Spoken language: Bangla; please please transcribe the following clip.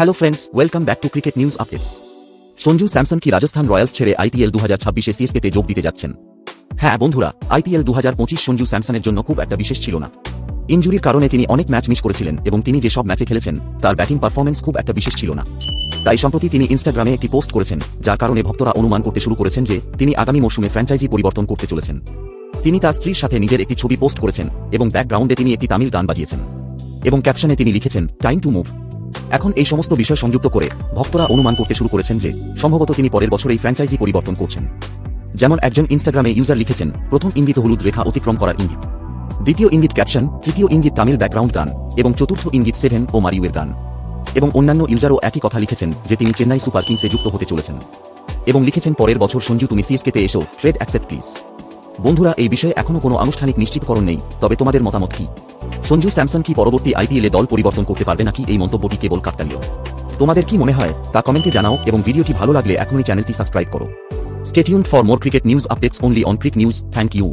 Hello friends welcome back to cricket news updates Sanju Samson কি রাজস্থান রয়্যালস ছেড়ে আইপিএল দু হাজার ছাব্বিশে সিএসকেতে যোগ দিতে যাচ্ছেন? হ্যাঁ বন্ধুরা, আইপিএল দু হাজার পঁচিশ সঞ্জু স্যামসনের জন্য খুব একটা বিশেষ ছিল না। ইঞ্জুরির কারণে তিনি অনেক ম্যাচ মিস করেছিলেন এবং তিনি যেসব ম্যাচে খেলেছেন, তার ব্যাটিং পারফরমেন্স খুব একটা বিশেষ ছিল না। তাই সম্প্রতি তিনি ইনস্টাগ্রামে একটি পোস্ট করেছেন, যার কারণে ভক্তরা অনুমান করতে শুরু করেছেন যে তিনি আগামী মৌসুমে ফ্র্যাঞ্চাইজি পরিবর্তন করতে চলেছেন। তিনি তার স্ত্রীর সাথে নিজের একটি ছবি পোস্ট করেছেন এবং ব্যাকগ্রাউন্ডে তিনি একটি তামিল গান বাজিয়েছেন। এবং ক্যাপশনে তিনি লিখেছেন টাইম টু মুভ এখন এই সমস্ত বিষয় সংযুক্ত করে ভক্তরা অনুমান করতে শুরু করেছেন যে সম্ভবত তিনি পরের বছর এই ফ্র্যাঞ্চাইজি পরিবর্তন করছেন। যেমন একজন ইনস্টাগ্রামে ইউজার লিখেছেন, প্রথম ইঙ্গিত হলুদ রেখা অতিক্রম করার ইঙ্গিত। দ্বিতীয় ইঙ্গিত ক্যাপশন তৃতীয় ইঙ্গিত তামিল ব্যাকগ্রাউন্ড গান এবং চতুর্থ ইঙ্গিত সেভেন ও মারিউয়ের গান। এবং অন্যান্য ইউজারও একই কথা লিখেছেন যে তিনি চেন্নাই সুপার কিংসে যুক্ত হতে চলেছেন। এবং লিখেছেন, পরের বছর সঞ্জু, তুমি সিএসকেতে এসো ট্রেড অ্যাকসেপ্ট প্লিজ বন্ধুরা, এই বিষয়ে এখনও কোনো আনুষ্ঠানিক নিশ্চিতকরণ নেই, তবে তোমাদের মতামত কি? সঞ্জু স্যামসন কি পরবর্তী আইপিএলে দল পরিবর্তন করতে পারবে নাকি এই মন্তব্যটি কেবল কাকতালীয়? তোমাদের কি মনে হয়? তা কমেন্টে জানাও এবং ভিডিওটি ভালো লাগলে এখনই চ্যানেলটি সাবস্ক্রাইব করো। Stay tuned for more cricket news updates only on cric news thank you